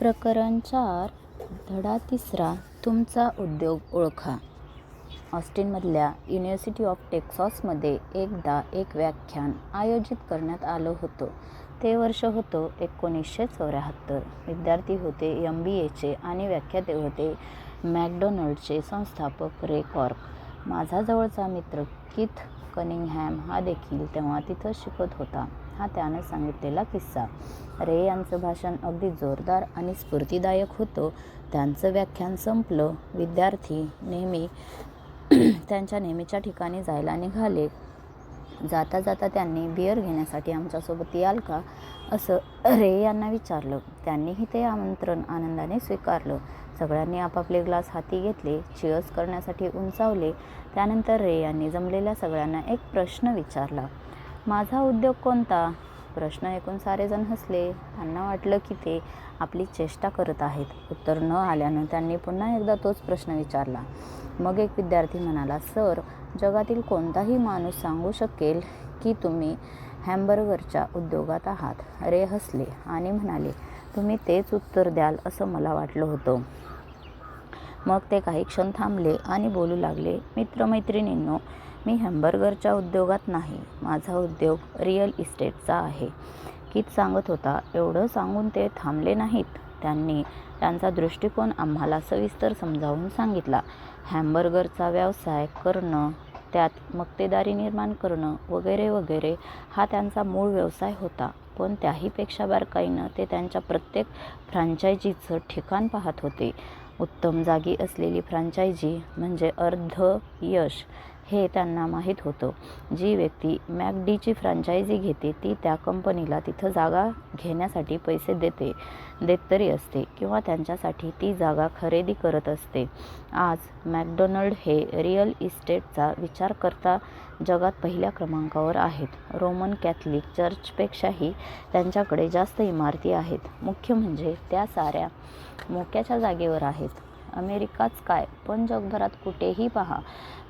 प्रकरण चार धडा तिसरा तुमचा उद्योग ओळखा. ऑस्टिनमधल्या युनिव्हर्सिटी ऑफ टेक्सासमध्ये एकदा एक व्याख्यान आयोजित करण्यात आलं होतं. ते वर्ष होतं एकोणीसशे चौऱ्याहत्तर. विद्यार्थी होते एम बी एचे आणि व्याख्याते होते मॅकडोनल्डचे संस्थापक रे कॉर्क. माझा जवळचा मित्र किथ कनिंगहॅम हा देखील तेव्हा तिथं शिकत होता. हा त्यानं सांगितलेला किस्सा. रे यांचं भाषण अगदी जोरदार आणि स्फूर्तिदायक होतं. त्यांचं व्याख्यान संपलं. विद्यार्थी नेहमी त्यांच्या नेहमीच्या ठिकाणी जायला निघाले. जाता जाता त्यांनी बिअर घेण्यासाठी आमच्यासोबत याल का? असं रे यांना विचारलं. त्यांनीही ते आमंत्रण आनंदाने स्वीकारलं. सगळ्यांनी आपापले ग्लास हाती घेतले चिअर्स करण्यासाठी उंचावले. त्यानंतर रे यांनी जमलेल्या सगळ्यांना एक प्रश्न विचारला. माझा उद्योग कोणता? प्रश्न ऐकून सारेजण हसले. त्यांना वाटलं की ते आपली चेष्टा करत आहेत. उत्तर न आल्यानं त्यांनी पुन्हा एकदा तोच प्रश्न विचारला. मग एक विद्यार्थी म्हणाला सर जगातील कोणताही माणूस सांगू शकेल की तुम्ही हॅम्बर्गरच्या उद्योगात आहात? रे हसले आणि म्हणाले तुम्ही तेच उत्तर द्याल असं मला वाटलं होतं. मग ते काही क्षण थांबले आणि बोलू लागले मित्रमैत्रिणींनो मी हॅम्बर्गरच्या उद्योगात नाही. माझा उद्योग रिअल इस्टेटचा आहे. कित सांगत होता एवढं सांगून ते थांबले नाहीत. त्यांनी त्यांचा दृष्टिकोन आम्हाला सविस्तर समजावून सांगितला. हॅम्बर्गरचा व्यवसाय करणं त्यात मक्तेदारी निर्माण करणं वगैरे वगैरे हा त्यांचा मूळ व्यवसाय होता. पण त्याहीपेक्षा बारकाईनं ते त्यांच्या प्रत्येक फ्रँचायझीचं ठिकाण पाहत होते. उत्तम जागी असलेली फ्रँचायझी म्हणजे अर्ध यश. हे त्यांना माहीत होतं. जी व्यक्ती मॅकडीची फ्रँचायझी घेते ती त्या कंपनीला तिथं जागा घेण्यासाठी पैसे देते देत तरी असते किंवा त्यांच्यासाठी ती जागा खरेदी करत असते. आज मॅकडोनल्ड हे रिअल इस्टेटचा विचार करता जगात पहिल्या क्रमांकावर आहेत. रोमन कॅथलिक चर्चपेक्षाही त्यांच्याकडे जास्त इमारती आहेत. मुख्य म्हणजे त्या साऱ्या मोक्याच्या जागेवर आहेत. अमेरिकाच काय? पण जगभरात कुठेही पहा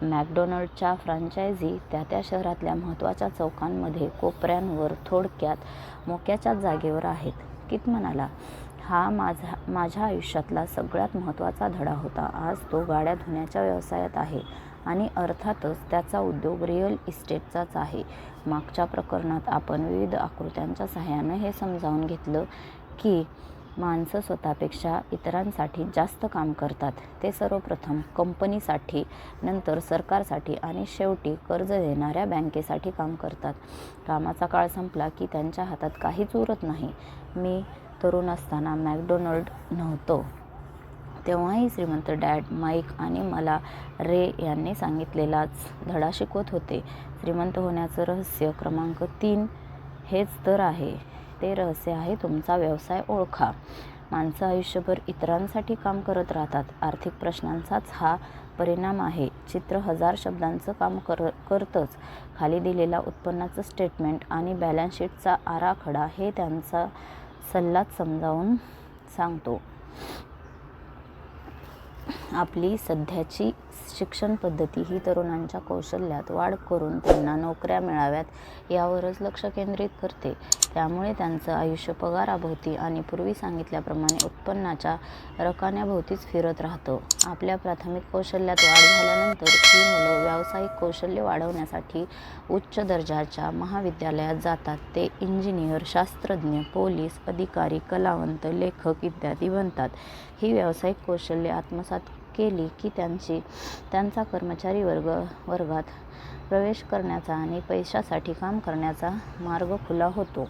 मॅकडोनल्डच्या फ्रँचायझी त्या त्या शहरातल्या महत्त्वाच्या चौकांमध्ये कोपऱ्यांवर थोडक्यात मोक्याच्याच जागेवर आहेत. कित म्हणाला हा माझा माझ्या आयुष्यातला सगळ्यात महत्त्वाचा धडा होता. आज तो गाड्या धुण्याच्या व्यवसायात आहे आणि अर्थातच त्याचा उद्योग रिअल इस्टेटचाच आहे. मागच्या प्रकरणात आपण विविध आकृत्यांच्या सहाय्यानं हे समजावून घेतलं की माणसं स्वतःपेक्षा इतरांसाठी जास्त काम करतात. ते सर्वप्रथम कंपनीसाठी नंतर सरकारसाठी आणि शेवटी कर्ज देणाऱ्या बँकेसाठी काम करतात. कामाचा काळ संपला की त्यांच्या हातात काहीच उरत नाही. मी तरुण असताना मॅकडोनल्ड नव्हतो. तेव्हाही श्रीमंत डॅड माईक आणि मला रे यांनी सांगितलेलाच धडा शिकवत होते. श्रीमंत होण्याचं रहस्य क्रमांक तीन हेच तर आहे. ते रहस्य आहे तुमचा व्यवसाय ओळखा. माणसं आयुष्यभर इतरांसाठी काम करत राहतात. आर्थिक प्रश्नांचाच हा परिणाम आहे. चित्र हजार शब्दांचं काम कर करतंच. खाली दिलेला उत्पन्नाचं स्टेटमेंट आणि बॅलन्स शीटचा आराखडा हे त्यांचा सल्लाच समजावून सांगतो. आपली सध्याची शिक्षण पद्धती ही तरुणांच्या कौशल्यात वाढ करून त्यांना नोकऱ्या मिळाव्यात यावरच लक्ष केंद्रित करते. त्यामुळे त्यांचं आयुष्य पगाराभोवती आणि पूर्वी सांगितल्याप्रमाणे उत्पन्नाच्या रकान्याभोवतीच फिरत राहतं. आपल्या प्राथमिक कौशल्यात वाढ झाल्यानंतर ही मुलं व्यावसायिक कौशल्य वाढवण्यासाठी उच्च दर्जाच्या महाविद्यालयात जातात. ते इंजिनियर शास्त्रज्ञ पोलीस अधिकारी कलावंत लेखक इत्यादी बनतात. ही व्यावसायिक कौशल्य आत्मसात केली की त्यांची त्यांचा कर्मचारी वर्ग वर्गात प्रवेश करण्याचा आणि पैशासाठी काम करण्याचा मार्ग खुला होतो.